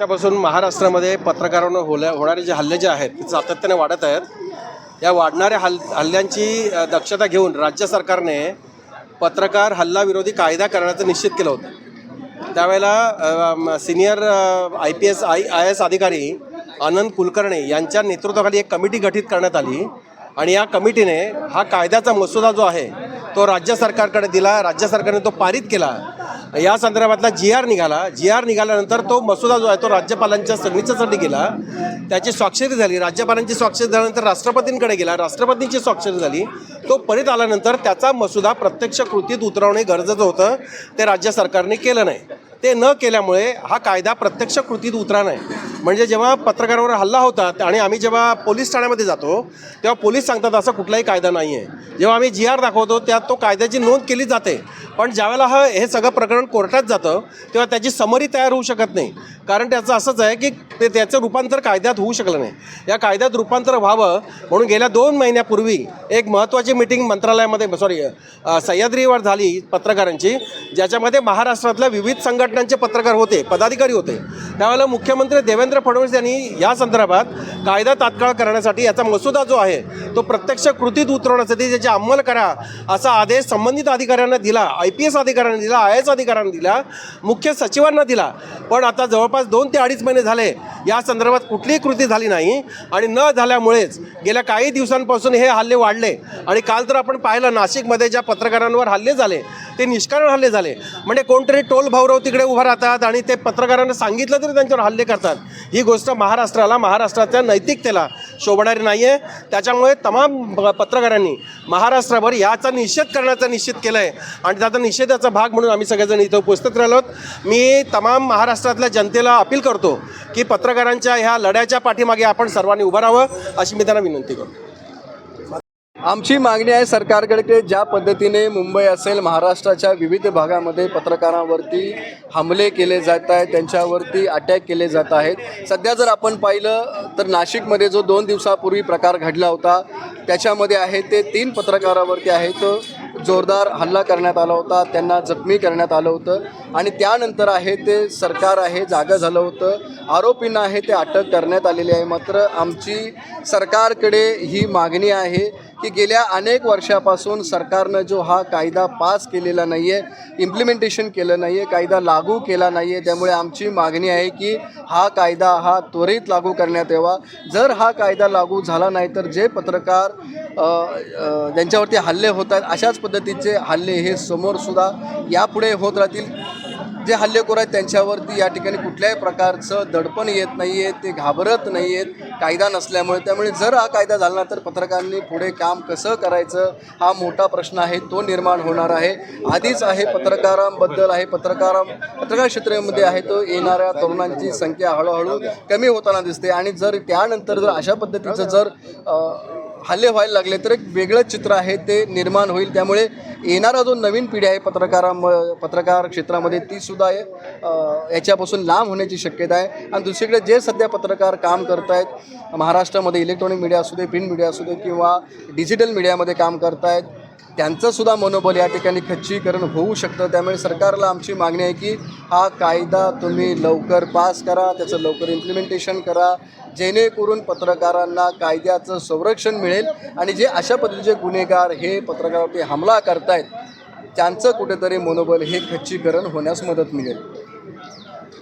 त्यापासून महाराष्ट्रामध्ये पत्रकारांवर होल्या होणारे जे हल्ले जे आहेत ते सातत्याने वाढत आहेत. या वाढणाऱ्या हल हल्ल्यांची दक्षता घेऊन राज्य सरकारने पत्रकार हल्लाविरोधी कायदा करण्याचं निश्चित केलं होतं. त्यावेळेला senior I P S I A S अधिकारी आनंद कुलकर्णी यांच्या नेतृत्वाखाली एक कमिटी गठीत करण्यात आली आणि या कमिटीने हा कायद्याचा मसुदा जो आहे तो राज्य सरकारकडे दिला. राज्य सरकारने तो पारित केला. या संदर्भातला जी आर निघाला जी आर निघाल्यानंतर तो मसुदा जो आहे तो राज्यपालांच्या सिग्नेचरसाठी गेला. त्याची स्वाक्षरी झाली. राज्यपालांची स्वाक्षरी झाल्यानंतर राष्ट्रपतींकडे गेला. राष्ट्रपतींची स्वाक्षरी झाली. तो परत आल्यानंतर त्याचा मसुदा प्रत्यक्ष कृतीत उतरवणे गरजेचं होतं. ते राज्य सरकारने केलं नाही. ते न केल्यामुळे हा कायदा प्रत्यक्ष कृतीत उतरा नाही. म्हणजे जेव्हा पत्रकारावर हल्ला होतात आणि आम्ही जेव्हा पोलीस ठाण्यामध्ये जातो तेव्हा पोलीस सांगतात असा कुठलाही कायदा नाही आहे जेव्हा आम्ही जी आर दाखवतो त्यात तो कायद्याची नोंद केली जाते. पण ज्यावेळेला हा हे सगळं प्रकरण कोर्टात जातं तेव्हा त्याची समरी तयार होऊ शकत नाही. कारण त्याचं असंच आहे की ते त्याचं रूपांतर कायद्यात होऊ शकलं नाही. या कायद्यात रूपांतर व्हावं म्हणून गेल्या दोन महिन्यापूर्वी एक महत्त्वाची मिटिंग मंत्रालयामध्ये सॉरी सह्याद्रीवर झाली पत्रकारांची ज्याच्यामध्ये महाराष्ट्रातल्या विविध संघटनांचे पत्रकार होते पदाधिकारी होते. त्यावेळेला मुख्यमंत्री देवेंद्र फडणवीस यांनी या संदर्भात कायदा तात्काळ करण्यासाठी याचा मसुदा जो आहे तो प्रत्यक्ष कृतीत उतरवण्यासाठी त्याची अंमल करा असा आदेश संबंधित अधिकाऱ्यांना दिला. आय पी एस अधिकाऱ्यांना दिला आय एस अधिकाऱ्यांना दिला मुख्य सचिवांना दिला. पण आता जवळपास दोन ते अडीच महिने झाले. या संदर्भात कुठलीही कृती झाली नाही आणि न झाल्यामुळेच गेल्या काही दिवसांपासून हे हल्ले वाढले. आणि काल तर आपण पाहिलं नाशिकमध्ये ज्या पत्रकारांवर हल्ले झाले ते निष्कारण हल्ले झाले. म्हणजे कोणतरी टोल भाऊराव तिकडे उभा राहतात आणि ते पत्रकारांना सांगितलं तरी त्यांच्यावर हल्ले करतात. ही गोष्ट महाराष्ट्राला महाराष्ट्राच्या नैतिकतेला शोभणारी नाही आहे त्याच्यामुळे तमाम पत्रकारांनी महाराष्ट्राभर याचा निषेध करण्याचा निश्चित केलं आहे आणि त्याचा निषेधाचा भाग म्हणून आम्ही सगळेजण इथं उपस्थित राहिलो आहोत. मी तमाम महाराष्ट्रातल्या जनतेला अपील करतो की पत्रकारांच्या ह्या लढ्याच्या पाठीमागे आपण सर्वांनी उभं राहावं अशी मी त्यांना विनंती करतो. आमची मागणी आहे सरकारकडे ज्या पद्धतीने मुंबई असेल महाराष्ट्राच्या विविध भागामध्ये पत्रकारांवरती हमले केले जात आहेत त्यांच्यावरती अटॅक केले जात आहेत. सध्या जर आपण पाहिलं तर नाशिकमध्ये जो दोन दिवसापूर्वी प्रकार घडला होता त्याच्यामध्ये आहे ते तीन पत्रकारावरती आहेत जोरदार हल्ला करण्यात आला होता त्यांना जखमी करण्यात आलं होतं आणि त्यानंतर आहे ते सरकार आहे जागा झालं होतं. आरोपींना आहे ते अटक करण्यात आलेली आहे. मात्र आमची सरकारकडे ही मागणी आहे की गेल्या अनेक वर्षापासून सरकारनं जो हा कायदा पास केलेला नाही आहे इम्प्लिमेंटेशन केलं नाही आहे कायदा लागू केला नाही आहे त्यामुळे आमची मागणी आहे की हा कायदा हा त्वरित लागू करण्यात यावा. जर हा कायदा लागू झाला नाही तर जे पत्रकार ज्यांच्यावरती हल्ले होत आहेत अशाच पद्धतीचे हल्ले हे समोरसुद्धा यापुढे होत राहतील. जे हल्लेखोर आहेत त्यांच्यावरती या ठिकाणी कुठल्याही प्रकारचं दडपण येत नाही आहे ते घाबरत नाही आहेत कायदा नसल्यामुळे. त्यामुळे जर हा कायदा झाला तर पत्रकारांनी पुढे काम कसं करायचं हा मोठा प्रश्न आहे तो निर्माण होणार आहे. आधीच आहे पत्रकारांबद्दल आहे पत्रकार पत्रकार क्षेत्रामध्ये आहे तो येणाऱ्या तरुणांची संख्या हळूहळू कमी होताना दिसते. आणि जर त्यानंतर जर अशा पद्धतीचं जर हल्ले व्हायला लागले तर एक वेगळं चित्र आहे ते निर्माण होईल. त्यामुळे येणारा जो नवीन पिढी आहे पत्रकाराम पत्रकार क्षेत्रामध्ये ती सुद्धा याच्यापासून लांब होण्याची शक्यता आहे. आणि दुसरीकडे जे सध्या पत्रकार काम करत आहेत महाराष्ट्रामध्ये इलेक्ट्रॉनिक मीडिया असू दे प्रिंट मीडिया असू दे किंवा डिजिटल मीडियामध्ये काम करत आहेत त्यांचं सुद्धा मनोबल या ठिकाणी खच्चीकरण होऊ शकतं. त्यामुळे सरकारला आमची मागणी आहे की हा कायदा तुम्ही लवकर पास करा त्याचं लवकर इम्प्लिमेंटेशन करा. जेणेकरून पत्रकारांना कायद्याचं संरक्षण मिळेल आणि जे अशा पद्धतीचे गुन्हेगार हे पत्रकारावरती हमला करतायत त्यांचं कुठेतरी मनोबल हे खच्चीकरण होण्यास मदत मिळेल.